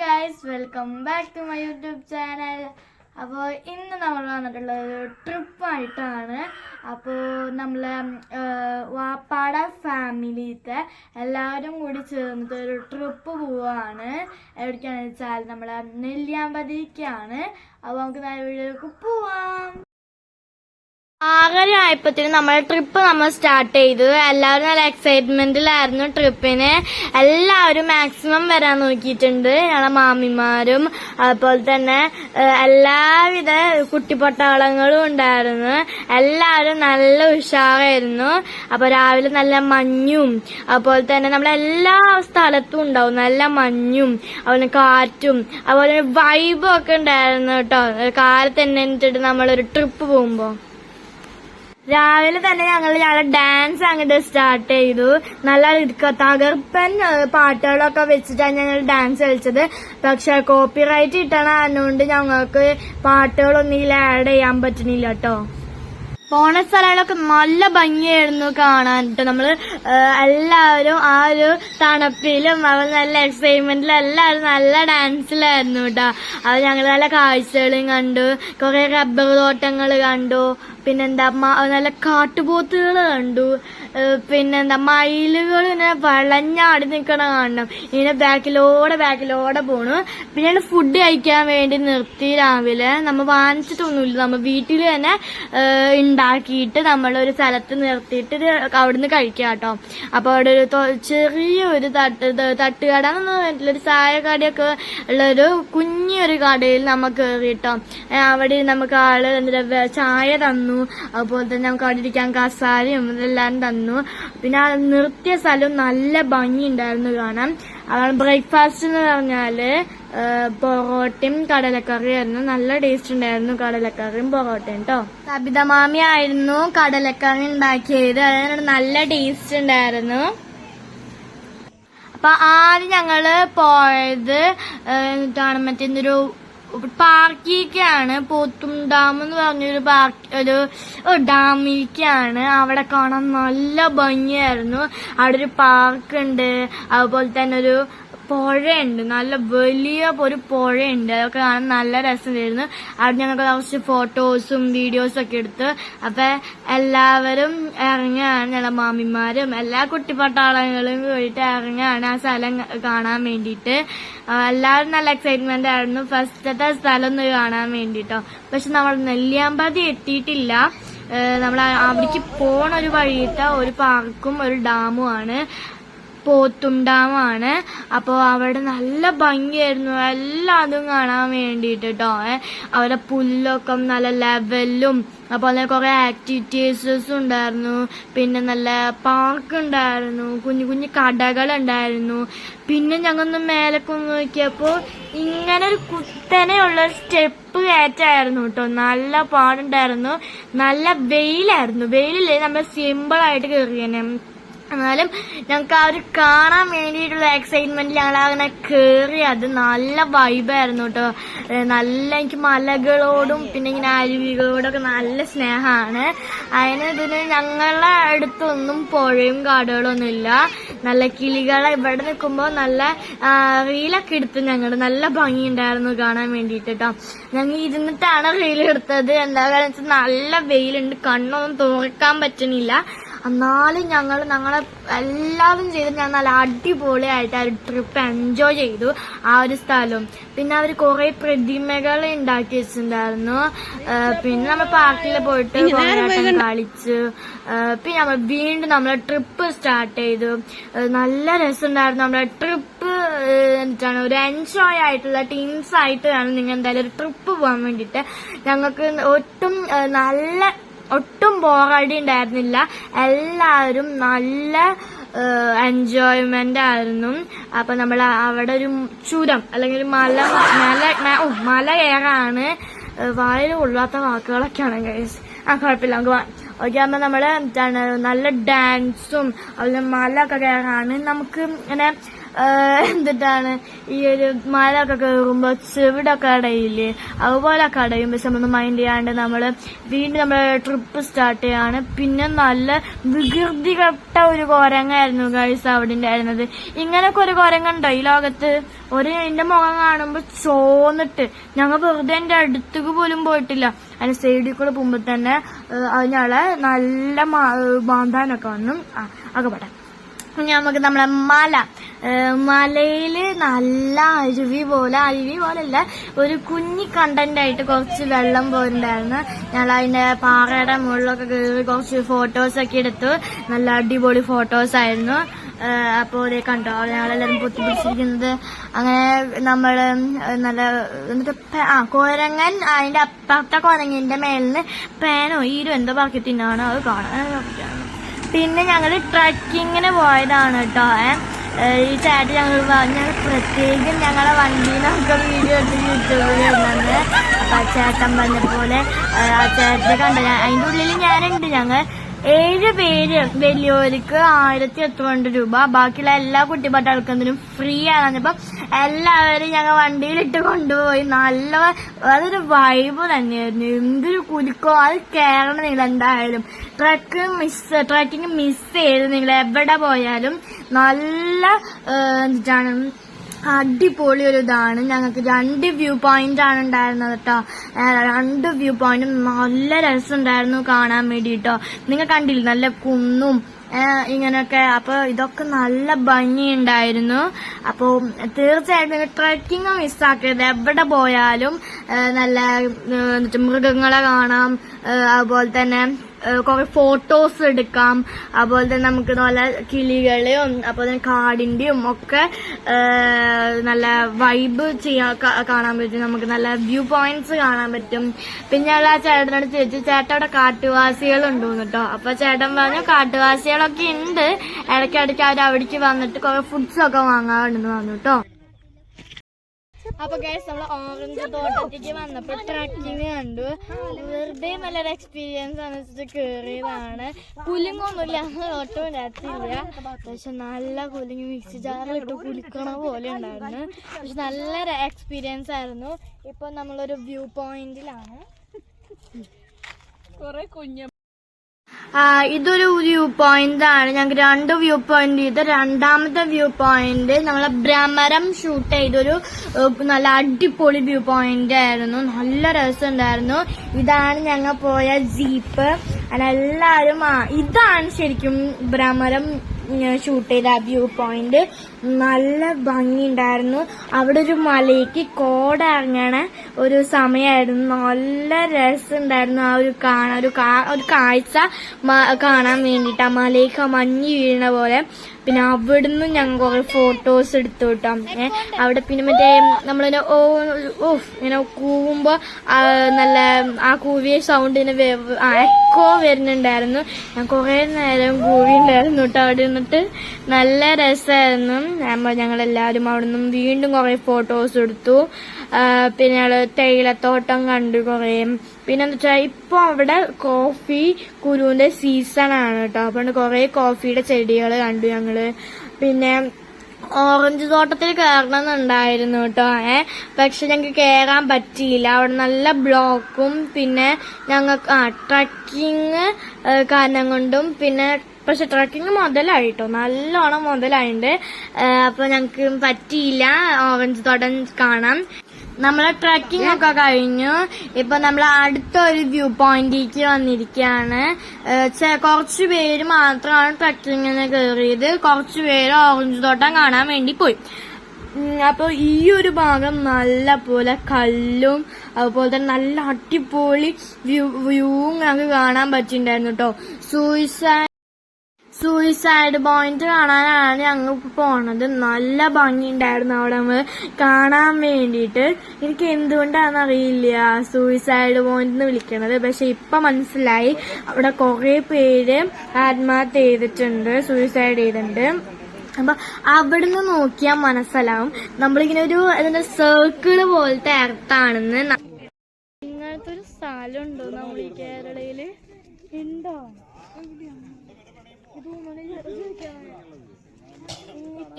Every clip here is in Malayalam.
Guys welcome back to my YouTube channel അപ്പോൾ ഇന്ന് നമ്മൾ വന്നിട്ടുള്ളത് ഒരു ട്രിപ്പായിട്ടാണ്. അപ്പോൾ നമ്മൾ വാപ്പാട ഫാമിലിയിലത്തെ എല്ലാവരും കൂടി ചേർന്നിട്ട് ഒരു ട്രിപ്പ് പോവുകയാണ് എവിടേക്കാണെന്ന് വെച്ചാൽ നമ്മളെ നെല്ലിയാമ്പതിക്കാണ്. അപ്പോൾ നമുക്ക് നല്ല വീഡിയോക്ക് പോവാം. ആറര ആയപ്പത്തിന് നമ്മൾ ട്രിപ്പ് നമ്മൾ സ്റ്റാർട്ട് ചെയ്തു എല്ലാവരും നല്ല എക്സൈറ്റ്മെന്റിലായിരുന്നു ട്രിപ്പിന് എല്ലാവരും മാക്സിമം വരാൻ നോക്കിയിട്ടുണ്ട്. ഞങ്ങളെ മാമിമാരും അതുപോലെ തന്നെ എല്ലാവിധ കുട്ടിപ്പട്ടാളങ്ങളും ഉണ്ടായിരുന്നു. എല്ലാവരും നല്ല ഉഷാറായിരുന്നു. അപ്പൊ രാവിലെ നല്ല മഞ്ഞും അതുപോലെ തന്നെ നമ്മളെല്ലാ സ്ഥലത്തും ഉണ്ടാവും. നല്ല മഞ്ഞും അതുപോലെ കാറ്റും അതുപോലെ വൈബും ഒക്കെ ഉണ്ടായിരുന്നു കേട്ടോ. കാലത്ത് തന്നെ നമ്മൾ നമ്മളൊരു ട്രിപ്പ് പോകുമ്പോ. രാവിലെ തന്നെ ഞങ്ങൾ ഞങ്ങളുടെ ഡാൻസ് അങ്ങോട്ട് സ്റ്റാർട്ട് ചെയ്തു. നല്ല തകർപ്പൻ പാട്ടുകളൊക്കെ വെച്ചിട്ടാണ് ഞങ്ങൾ ഡാൻസ് കളിച്ചത്. പക്ഷെ കോപ്പി റൈറ്റ് കിട്ടണ അതുകൊണ്ട് ഞങ്ങൾക്ക് പാട്ടുകളൊന്നും ആഡ് ചെയ്യാൻ പറ്റുന്നില്ല കേട്ടോ പോണ സ്ഥലങ്ങളൊക്കെ നല്ല ഭംഗിയായിരുന്നു കാണാൻ കേട്ടോ നമ്മൾ എല്ലാവരും ആ ഒരു തണുപ്പിലും അവർ നല്ല എക്സൈറ്റ്മെന്റിലും എല്ലാവരും നല്ല ഡാൻസിലായിരുന്നു കേട്ടോ അത് ഞങ്ങൾ നല്ല കാഴ്ചകളും കണ്ടു. കുറെ റബ്ബർ തോട്ടങ്ങൾ കണ്ടു. പിന്നെന്താ നല്ല കാട്ടുപോത്തുകൾ കണ്ടു. പിന്നെന്താ മയിലുകൾ ഇങ്ങനെ വളഞ്ഞാടി നിൽക്കണ കാണണം. ഇങ്ങനെ ബാക്കിലോടെ ബാക്കിലോടെ പോണു. പിന്നെ ഫുഡ് കഴിക്കാൻ വേണ്ടി നിർത്തി രാവിലെ. നമ്മൾ വാങ്ങിച്ചിട്ടൊന്നുമില്ല. നമ്മൾ വീട്ടിൽ തന്നെ ഉണ്ടാക്കിയിട്ട് നമ്മളൊരു സ്ഥലത്ത് നിർത്തിയിട്ട് അവിടുന്ന് കഴിക്കാം കേട്ടോ. അപ്പൊ അവിടെ ഒരു ചെറിയ ചെറിയൊരു തട്ട് തട്ടുകട എന്ന് പറഞ്ഞിട്ടില്ല. ഒരു ചായക്കടയൊക്കെ ഉള്ളൊരു കുഞ്ഞൊരു കടയിൽ നമ്മൾ കയറിട്ടോ അവിടെ നമുക്ക് ആൾ എന്താ ചായ തന്നു. അതുപോലെ തന്നെ നമുക്ക് അവിടെ ഇരിക്കാൻ കസാരയും ഇതെല്ലാം തന്നു. പിന്നെ നിർത്തിയ സ്ഥലവും നല്ല ഭംഗി ഉണ്ടായിരുന്നു അതാണ് ബ്രേക്ക്ഫാസ്റ്റ് എന്ന് പറഞ്ഞാൽ പൊറോട്ടയും കടലക്കറിയായിരുന്നു. നല്ല ടേസ്റ്റ് ഉണ്ടായിരുന്നു കടലക്കറിയും പൊറോട്ടയും കേട്ടോ സബിത മാമി ആയിരുന്നു കടലക്കറി ഉണ്ടാക്കിയത്. അതിനോട് നല്ല ടേസ്റ്റ് ഉണ്ടായിരുന്നു. അപ്പൊ ആദ്യം ഞങ്ങൾ പോയത് ഒരു പാർക്കിലേക്കാണ് പോത്തും ഡാം എന്ന് പറഞ്ഞൊരു പാർക്ക് ഒരു ഡാമിലേക്കാണ് അവിടെ കാണാൻ നല്ല ഭംഗിയായിരുന്നു. അവിടെ ഒരു പാർക്ക് ഉണ്ട്. അതുപോലെ തന്നെ ഒരു പുഴയുണ്ട്. നല്ല വലിയ ഒരു പുഴയുണ്ട്. അതൊക്കെ കാണാൻ നല്ല രസമായിരുന്നു. അവിടെ ഞങ്ങൾക്ക് കുറച്ച് ഫോട്ടോസും വീഡിയോസും ഒക്കെ എടുത്ത് അപ്പൊ എല്ലാവരും ഇറങ്ങുകയാണ്. ഞങ്ങളുടെ മാമിമാരും എല്ലാ കുട്ടിപ്പട്ടാളങ്ങളും പോയിട്ട് ഇറങ്ങുകയാണ് ആ സ്ഥലം കാണാൻ വേണ്ടിയിട്ട്. എല്ലാവരും നല്ല എക്സൈറ്റ്മെന്റ് ആയിരുന്നു. ഫസ്റ്റത്തെ സ്ഥലം ഒന്ന് കാണാൻ വേണ്ടിട്ടോ. പക്ഷെ നമ്മൾ നെല്ലിയാമ്പതി എത്തിയിട്ടില്ല. നമ്മൾ അവിടേക്ക് പോണ ഒരു വഴിയിട്ട ഒരു പാർക്കും ഒരു ഡാമും ആണ്. പോത്തും ഡാമാണ് അപ്പോൾ അവിടെ നല്ല ഭംഗിയായിരുന്നു. എല്ലാതും കാണാൻ വേണ്ടിയിട്ട് കേട്ടോ അവിടെ പുല്ലൊക്കെ നല്ല ലെവലും തന്നെ കുറേ ആക്ടിവിറ്റീസും ഉണ്ടായിരുന്നു. പിന്നെ നല്ല പാർക്ക് ഉണ്ടായിരുന്നു. കുഞ്ഞു കുഞ്ഞു കടകൾ ഉണ്ടായിരുന്നു പിന്നെ ഞങ്ങളൊന്ന് മേലക്കൊന്ന് നോക്കിയപ്പോൾ ഇങ്ങനെ ഒരു കുത്തനെയുള്ള സ്റ്റെപ്പ് കയറ്റായിരുന്നു കേട്ടോ നല്ല പാടുണ്ടായിരുന്നു. നല്ല വെയിലായിരുന്നു. വെയിലില്ലേ? നമ്മൾ സിമ്പിളായിട്ട് കയറിയനെ എന്നാലും ഞങ്ങൾക്ക് ആ ഒരു കാണാൻ വേണ്ടിയിട്ടുള്ള എക്സൈറ്റ്മെന്റ് ഞങ്ങൾ അങ്ങനെ കയറി അത് നല്ല വൈബായിരുന്നു കേട്ടോ നല്ല എനിക്ക് മലകളോടും പിന്നെ ഇങ്ങനെ അരുവികളോടൊക്കെ നല്ല സ്നേഹമാണ് അതിന് ഇതിന് ഞങ്ങളുടെ അടുത്തൊന്നും പുഴയും കാടുകളൊന്നും ഇല്ല നല്ല കിളികളെ ഇവിടെ നിൽക്കുമ്പോൾ നല്ല റീലൊക്കെ എടുത്തു ഞങ്ങൾ നല്ല ഭംഗിയുണ്ടായിരുന്നു കാണാൻ വേണ്ടിയിട്ട് കേട്ടോ ഞങ്ങൾ ഇരുന്നിട്ടാണ് റീൽ എടുത്തത്. എന്താ വെച്ചാൽ നല്ല വെയിലുണ്ട്. കണ്ണൊന്നും തുറക്കാൻ പറ്റണില്ല എന്നാലും ഞങ്ങൾ ഞങ്ങളെ എല്ലാവരും ചെയ്ത് ഞാൻ നല്ല അടിപൊളിയായിട്ട് ആ ഒരു ട്രിപ്പ് എൻജോയ് ചെയ്തു ആ ഒരു സ്ഥലം. പിന്നെ അവർ കുറെ പ്രതിമകൾ ഉണ്ടാക്കി വെച്ചിട്ടുണ്ടായിരുന്നു. പിന്നെ നമ്മൾ പാർക്കിൽ പോയിട്ട് കളിച്ച്. പിന്നെ നമ്മൾ വീണ്ടും നമ്മളെ ട്രിപ്പ് സ്റ്റാർട്ട് ചെയ്തു. നല്ല രസമുണ്ടായിരുന്നു. നമ്മളെ ട്രിപ്പ് എന്താണ് ഒരു എൻജോയ് ആയിട്ടുള്ള ടീംസ് ആയിട്ട് വേണം നിങ്ങൾ എന്തായാലും ഒരു ട്രിപ്പ് പോകാൻ വേണ്ടിയിട്ട്. ഞങ്ങൾക്ക് ഒട്ടും നല്ല ഒട്ടും ബോറടി ഉണ്ടായിരുന്നില്ല. എല്ലാവരും നല്ല എൻജോയ്മെന്റ് ആയിരുന്നു. അപ്പൊ നമ്മൾ അവിടെ ഒരു ചുരം അല്ലെങ്കിൽ ഒരു മല മല മല കയറാണ്. വായിൽ കൊള്ളാത്ത വാക്കുകളൊക്കെയാണ് ഗൈസ് ആ കുഴപ്പമില്ല നമുക്ക് ഓക്കെ ആകുമ്പോൾ നമ്മൾ എന്താണ് നല്ല ഡാൻസും അതുപോലെ മല ഒക്കെ കയറാണ്. നമുക്ക് ഇങ്ങനെ എന്നിട്ടാണ് ഈ ഒരു മഴയൊക്കെ കയറുമ്പോ ചെവിടൊക്കെ അടയില്ലേ? അതുപോലെ കടയും പക്ഷെ നമ്മൾ മൈൻഡ് ചെയ്യാണ്ട് നമ്മൾ വീണ്ടും നമ്മൾ ട്രിപ്പ് സ്റ്റാർട്ട് ചെയ്യാണ്. പിന്നെ നല്ല വികൃതി കെട്ട ഒരു കുരങ്ങായിരുന്നു ഗൈസ് അവിടെ ഉണ്ടായിരുന്നത് ഇങ്ങനൊക്കെ ഒരു കുരങ്ങുണ്ടോ ഈ ലോകത്ത്? ഒരു എന്റെ മുഖം കാണുമ്പോൾ ചോന്നിട്ട്. ഞങ്ങൾ വെറുതെ എന്റെ അടുത്തേക്ക് പോലും പോയിട്ടില്ല. അതിന് സൈഡിൽ കൂടെ പോകുമ്പോ തന്നെ അതിനാളെ നല്ല മാന്താനൊക്കെ വന്നു. ആ നമുക്ക് നമ്മളെ മല. മലയിൽ നല്ല അരുവി പോലെ അരുവി പോലല്ല ഒരു കുഞ്ഞി കണ്ടന്റ് ആയിട്ട് കുറച്ച് വെള്ളം പോയിട്ടുണ്ടായിരുന്നു ഞങ്ങൾ അതിന്റെ പാറയുടെ മുകളിലൊക്കെ കയറി കുറച്ച് ഫോട്ടോസ് ഒക്കെ എടുത്തു. നല്ല അടിപൊളി ഫോട്ടോസ് ആയിരുന്നു. അപ്പൊ ഇതേ കണ്ടോ ഞങ്ങളെല്ലാരും പൊത്തിപ്പിടിച്ചിരിക്കുന്നത് അങ്ങനെ നമ്മൾ നല്ല എന്നിട്ട് ആ കോരങ്ങൻ അതിന്റെ അപ്പുറത്തെ കോരങ്ങിന്റെ മേലിന് പേനോ ഈരോ എന്തോ ബാക്കി തിന്നാണോ? അത് കാണാൻ പിന്നെ ഞങ്ങൾ ട്രക്കിങ്ങിന് പോയതാണ് കേട്ടോ. ഈ ചേട്ടൻ ഞങ്ങൾ ഞങ്ങൾ പ്രത്യേകം ഞങ്ങളെ വണ്ടിയിലൊക്കെ വീഡിയോ എടുത്ത് യൂട്യൂബിൽ വന്നത് അപ്പൊ ആ ചേട്ടൻ പറഞ്ഞ പോലെ ആ ചേട്ടനെ കണ്ട. അതിന്റെ ഉള്ളിൽ ഞാനുണ്ട് ഞങ്ങൾ. ഏഴ് പേര് വലിയവർക്ക് ആയിരത്തി എത്രണ്ട് രൂപ. ബാക്കിയുള്ള എല്ലാ കുട്ടിപ്പട്ടാൾക്കുന്നതിനും ഫ്രീ ആണ് അപ്പം എല്ലാവരും ഞങ്ങൾ വണ്ടിയിലിട്ട് കൊണ്ടുപോയി നല്ല അതൊരു വൈബ് തന്നെയായിരുന്നു. എന്തൊരു കുലുക്കോ. അത് കയറണം നിങ്ങൾ എന്തായാലും. ട്രക്ക് മിസ് ട്രക്കിങ് മിസ് ചെയ്ത് നിങ്ങൾ. എവിടെ പോയാലും നല്ല എന്താണ് അടിപൊളി ഒരു ഇതാണ് ഞങ്ങൾക്ക് രണ്ട് വ്യൂ പോയിന്റ് ആണ് ഉണ്ടായിരുന്നത് കേട്ടോ രണ്ട് വ്യൂ പോയിന്റും നല്ല രസമുണ്ടായിരുന്നു കാണാൻ വേണ്ടി കേട്ടോ നിങ്ങൾ കണ്ടില്ല നല്ല കുന്നും ഇങ്ങനെയൊക്കെ. അപ്പൊ ഇതൊക്കെ നല്ല ഭംഗിയുണ്ടായിരുന്നു. അപ്പോൾ തീർച്ചയായിട്ടും നിങ്ങൾ ട്രക്കിംഗ് മിസ്സാക്കരുത് എവിടെ പോയാലും നല്ല മൃഗങ്ങളെ കാണാം. അതുപോലെ തന്നെ കുറെ ഫോട്ടോസ് എടുക്കാം. അതുപോലെ തന്നെ നമുക്ക് നല്ല കിളികളെയും അതുപോലെ തന്നെ കാടിന്റെയും ഒക്കെ നല്ല വൈബ് ചെയ്യാൻ കാണാൻ പറ്റും. നമുക്ക് നല്ല വ്യൂ പോയിന്റ്സ് കാണാൻ പറ്റും. പിന്നെ ഞങ്ങൾ ആ ചേട്ടനോട് ചോദിച്ചു ചേട്ടൻ അവിടെ കാട്ടുവാസികളുണ്ടോ കേട്ടോ അപ്പൊ ചേട്ടൻ പറഞ്ഞു കാട്ടുവാസികളൊക്കെ ഉണ്ട്. ഇടയ്ക്കിടയ്ക്ക് അവർ അവിടേക്ക് വന്നിട്ട് കുറെ ഫുഡ്സ് ഒക്കെ വാങ്ങാറുണ്ടെന്ന് പറഞ്ഞു കേട്ടോ അപ്പൊ ഗൈസ് നമ്മൾ ഓറഞ്ച് തോട്ടത്തേക്ക് വന്നപ്പോ ട്രക്കിങ് കണ്ടു. വെറുതെ നല്ലൊരു എക്സ്പീരിയൻസ് വെച്ചിട്ട് കേറിയതാണ്. കുലുങ്ങൊന്നുമില്ല ഒട്ടും രാത്രിയില്ല പക്ഷെ നല്ല കുലുങ്ങി മിക്സി ജാറിലിട്ട് കുലുക്കണ പോലെ ഉണ്ടായിരുന്നു. പക്ഷെ നല്ലൊരു എക്സ്പീരിയൻസ് ആയിരുന്നു. ഇപ്പൊ നമ്മളൊരു വ്യൂ പോയിന്റിലാണ് ആ, ഇതൊരു വ്യൂ പോയിന്റ് ആണ്. ഞങ്ങൾക്ക് രണ്ട് വ്യൂ പോയിന്റ് ഇത്. രണ്ടാമത്തെ വ്യൂ പോയിന്റ് നമ്മളെ ഭ്രമരം ഷൂട്ട് ചെയ്തൊരു നല്ല അടിപൊളി വ്യൂ പോയിന്റ് ആയിരുന്നു. നല്ല രസം ഉണ്ടായിരുന്നു. ഇതാണ് ഞങ്ങൾ പോയ ജീപ്പ് ആ ഇതാണ് ശരിക്കും ഭ്രമരം ഷൂട്ട് ചെയ്ത വ്യൂ പോയിന്റ് നല്ല ഭംഗിയുണ്ടായിരുന്നു അവിടെ ഒരു മലയ്ക്ക് കോട ഇറങ്ങണ ഒരു സമയമായിരുന്നു നല്ല രസമുണ്ടായിരുന്നു ആ ഒരു കാണാൻ ഒരു കാഴ്ച. കാണാൻ വേണ്ടിയിട്ട് ആ മലയൊക്കെ മഞ്ഞ് വീഴണ പോലെ. പിന്നെ അവിടുന്ന് ഞങ്ങൾ കുറെ ഫോട്ടോസ് എടുത്തു കിട്ടാം അവിടെ പിന്നെ മറ്റേ നമ്മളിങ്ങനെ ഓ ഓ ഇങ്ങനെ കൂവുമ്പോ നല്ല ആ കൂവിയ സൗണ്ടിന് എക്കോ വരുന്നുണ്ടായിരുന്നു. ഞാൻ കുറെ നേരം കൂവിണ്ടായിരുന്നു കേട്ടോ അവിടെ നിന്നിട്ട്. നല്ല രസമായിരുന്നു ഞങ്ങൾ എല്ലാവരും അവിടെ നിന്നും വീണ്ടും കുറെ ഫോട്ടോസ് എടുത്തു. പിന്നെ തേയിലത്തോട്ടം കണ്ടു കുറേ. പിന്നെ എന്താ വെച്ചാൽ അവിടെ കോഫി കുരുവിന്റെ സീസൺ ആണ് കേട്ടോ. അപ്പൊ കുറെ കോഫിയുടെ ചെടികൾ കണ്ടു ഞങ്ങൾ. പിന്നെ ഓറഞ്ച് തോട്ടത്തിൽ കയറണം എന്നുണ്ടായിരുന്നു കേട്ടോ. ഏ? പക്ഷെ ഞങ്ങൾക്ക് കയറാൻ പറ്റിയില്ല. അവിടെ നല്ല ബ്ലോക്കും പിന്നെ ഞങ്ങൾക്ക് ആ ട്രക്കിങ് കാരണം കൊണ്ടും പിന്നെ പക്ഷെ ട്രക്കിങ് മുതലായിട്ടോ. നല്ലോണം മുതലായിട്ടുണ്ട് അപ്പൊ ഞങ്ങൾക്ക് പറ്റിയില്ല. ഓറഞ്ച് തോട്ടം കാണാൻ നമ്മളെ ട്രക്കിംഗ് ഒക്കെ കഴിഞ്ഞു. ഇപ്പൊ നമ്മൾ അടുത്ത ഒരു വ്യൂ പോയിന്റിലേക്ക് വന്നിരിക്കുകയാണ്. കുറച്ചു പേര് മാത്രമാണ് ട്രക്കിങ്ങിന് കയറിയത് കുറച്ച് പേര് ഓറഞ്ച് തോട്ടം കാണാൻ വേണ്ടി പോയി. അപ്പോൾ അപ്പൊ ഈ ഒരു ഭാഗം നല്ല പോലെ കല്ലും അതുപോലെ തന്നെ നല്ല അടിപൊളി വ്യൂ വ്യൂവും ഞങ്ങൾക്ക് കാണാൻ പറ്റിയിട്ടുണ്ടായിരുന്നു കേട്ടോ സൂയിസൈഡ് സൂയിസൈഡ് പോയിന്റ് കാണാനാണ് ഞങ്ങൾ പോണത്. നല്ല ഭംഗിയുണ്ടായിരുന്നു അവിടെ നമ്മൾ കാണാൻ വേണ്ടിയിട്ട്. എനിക്ക് എന്തുകൊണ്ടാണെന്ന് അറിയില്ല. സൂയിസൈഡ് പോയിന്റ് എന്ന് വിളിക്കണത്. പക്ഷെ ഇപ്പൊ മനസ്സിലായി. അവിടെ കുറെ പേര് ആത്മഹത്യ ചെയ്തിട്ടുണ്ട് സൂയിസൈഡ് ചെയ്തിട്ടുണ്ട്. അപ്പൊ അവിടുന്ന് നോക്കിയാൽ മനസ്സിലാവും. നമ്മളിങ്ങനെ ഒരു അതിന്റെ സർക്കിൾ പോലത്തെ എർത്താണെന്ന് ഇങ്ങനത്തെ ഒരു സ്ഥലം ഉണ്ടോ? നമ്മൾ ഈ കേരളയിൽ? ഉണ്ടോ?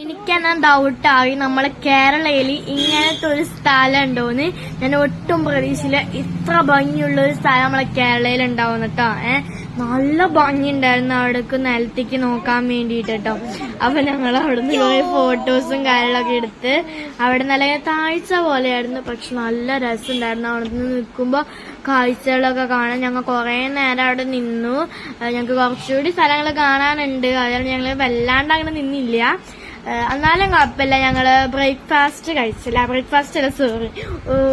എനിക്കെന്നാ ഡൗട്ടായി നമ്മളെ കേരളയിൽ ഇങ്ങനത്തെ ഒരു സ്ഥലം ഉണ്ടോന്ന് ഞാൻ ഒട്ടും പ്രതീക്ഷയില്ല ഇത്ര ഭംഗിയുള്ള ഒരു സ്ഥലം നമ്മളെ കേരളയിൽ ഉണ്ടാവും കേട്ടോ ഏഹ് നല്ല ഭംഗി ഉണ്ടായിരുന്നു അവിടേക്ക് നിലത്തേക്ക് നോക്കാൻ വേണ്ടിയിട്ട് കേട്ടോ അപ്പൊ ഞങ്ങൾ അവിടുന്ന് പോയി ഫോട്ടോസും കാര്യങ്ങളൊക്കെ എടുത്ത് അവിടെ നല്ല താഴ്ച പോലെയായിരുന്നു. പക്ഷെ നല്ല രസമുണ്ടായിരുന്നു. അവിടെ നിന്ന് നിൽക്കുമ്പോ കാഴ്ചകളൊക്കെ കാണാൻ ഞങ്ങൾ കുറെ നേരം അവിടെ നിന്നു. ഞങ്ങൾക്ക് കുറച്ചുകൂടി സ്ഥലങ്ങൾ കാണാനുണ്ട്. അതുകൊണ്ട് ഞങ്ങൾ വല്ലാണ്ട് അങ്ങനെ നിന്നില്ല. എന്നാലും കുഴപ്പമില്ല. ഞങ്ങൾ ബ്രേക്ക്ഫാസ്റ്റ് കഴിച്ചില്ല. ബ്രേക്ക്ഫാസ്റ്റ് അല്ല സോറി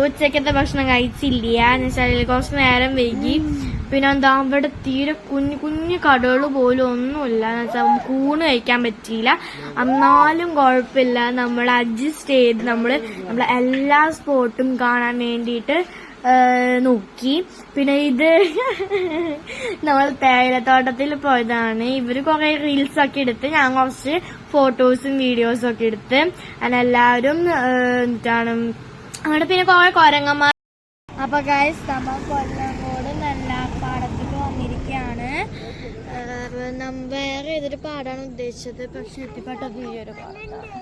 ഉച്ചക്കത്തെ ഭക്ഷണം കഴിച്ചില്ല. എന്ന് വെച്ചാൽ കുറച്ച് നേരം വൈകി. പിന്നെ എന്താ അവിടെ തീരെ കുഞ്ഞു കുഞ്ഞു കടകൾ പോലും ഒന്നുമില്ല. എന്ന് വെച്ചാൽ കൂണ് കഴിക്കാൻ പറ്റിയില്ല. എന്നാലും കുഴപ്പമില്ല. നമ്മൾ അഡ്ജസ്റ്റ് ചെയ്ത് നമ്മൾ നമ്മളെ എല്ലാ സ്പോട്ടും കാണാൻ വേണ്ടിയിട്ട് നോക്കി. പിന്നെ ഇത് നമ്മൾ തേയിലത്തോട്ടത്തിൽ പോയതാണ്. ഇവർ കുറെ റീൽസ് ഒക്കെ എടുത്ത് ഞാൻ കുറച്ച് ഫോട്ടോസും വീഡിയോസും ഒക്കെ എടുത്ത് എല്ലാവരും എന്താണ് അവിടെ പിന്നെ കുറെ കൊരങ്ങന്മാർ. അപ്പൊ ഗൈസ് നമ്മൾ കൊല്ലങ്കോട് നെല്ലാപ്പാടത്തേക്ക് വന്നിരിക്കുകയാണ് ഏഹ് നം- വേറെ ഏതൊരു പാടാണ് ഉദ്ദേശിച്ചത്? പക്ഷെ എത്തിപ്പെട്ടത് ഈ ഒരു പാടാണ്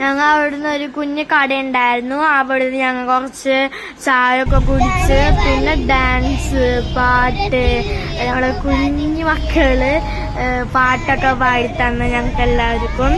ഞങ്ങൾ അവിടുന്ന് ഒരു കുഞ്ഞു കട ഉണ്ടായിരുന്നു. അവിടുന്ന് ഞങ്ങൾ കുറച്ച് ചായൊക്കെ കുടിച്ച് പിന്നെ ഡാൻസ് പാട്ട് ഞങ്ങളെ കുഞ്ഞു മക്കൾ പാട്ടൊക്കെ പാടി തന്നെ ഞങ്ങൾക്ക് എല്ലാവർക്കും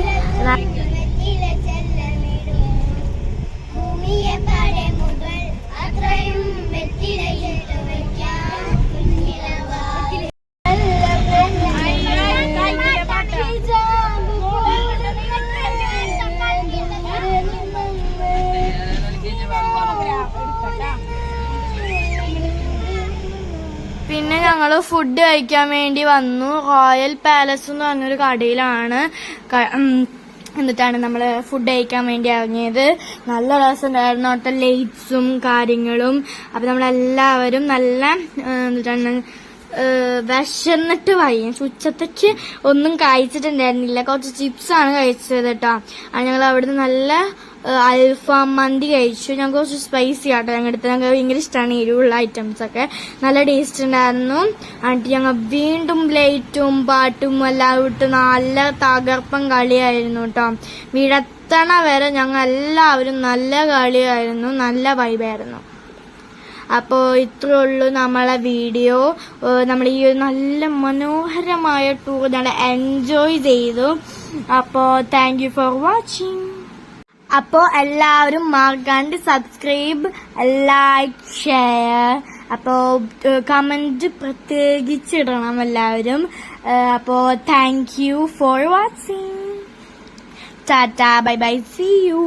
ഫുഡ് കഴിക്കാൻ വേണ്ടി വന്നു. റോയൽ പാലസ് എന്ന് പറഞ്ഞൊരു കടയിലാണ്. എന്നിട്ടാണ് നമ്മൾ ഫുഡ് കഴിക്കാൻ വേണ്ടി ഇറങ്ങിയത്. നല്ല രസമുണ്ടായിരുന്നു. അവിടുത്തെ ലൈറ്റ്സും കാര്യങ്ങളും. അപ്പം നമ്മളെല്ലാവരും നല്ല എന്നിട്ടാണ് വിശന്നിട്ട് വൈ ഉച്ചത്തേക്ക് ഒന്നും കഴിച്ചിട്ടുണ്ടായിരുന്നില്ല. കുറച്ച് ചിപ്സാണ് കഴിച്ചത് കേട്ടോ. അത് ഞങ്ങൾ അവിടുന്ന് നല്ല അൽഫാം മന്തി കഴിച്ചു. ഞാൻ കുറച്ച് സ്പൈസി ആട്ടോ ഞങ്ങൾ എടുത്ത് ഞങ്ങൾക്ക് ഭയങ്കര ഇഷ്ടമാണ് എരിവുള്ള ഐറ്റംസ് ഒക്കെ. നല്ല ടേസ്റ്റ് ഉണ്ടായിരുന്നു. എന്നിട്ട് ഞങ്ങൾ വീണ്ടും ലൈറ്റും പാട്ടും എല്ലാം ഇട്ട് നല്ല തകർപ്പം കളിയായിരുന്നു കേട്ടോ വീടെത്തണ വരെ ഞങ്ങൾ എല്ലാവരും നല്ല കളിയായിരുന്നു. നല്ല വൈബായിരുന്നു അപ്പോൾ ഇത്രയേ ഉള്ളൂ നമ്മളെ വീഡിയോ നമ്മൾ ഈ ഒരു നല്ല മനോഹരമായ ടൂർ ഞങ്ങൾ എൻജോയ് ചെയ്തു. അപ്പോൾ താങ്ക് യു ഫോർ വാച്ചിങ് അപ്പോൾ എല്ലാവരും മറക്കാണ്ട് സബ്സ്ക്രൈബ് ലൈക്ക് ഷെയർ. അപ്പോ കമന്റ് പ്രത്യേകിച്ചിടണം എല്ലാവരും. അപ്പോ thank you for watching tata bye bye see you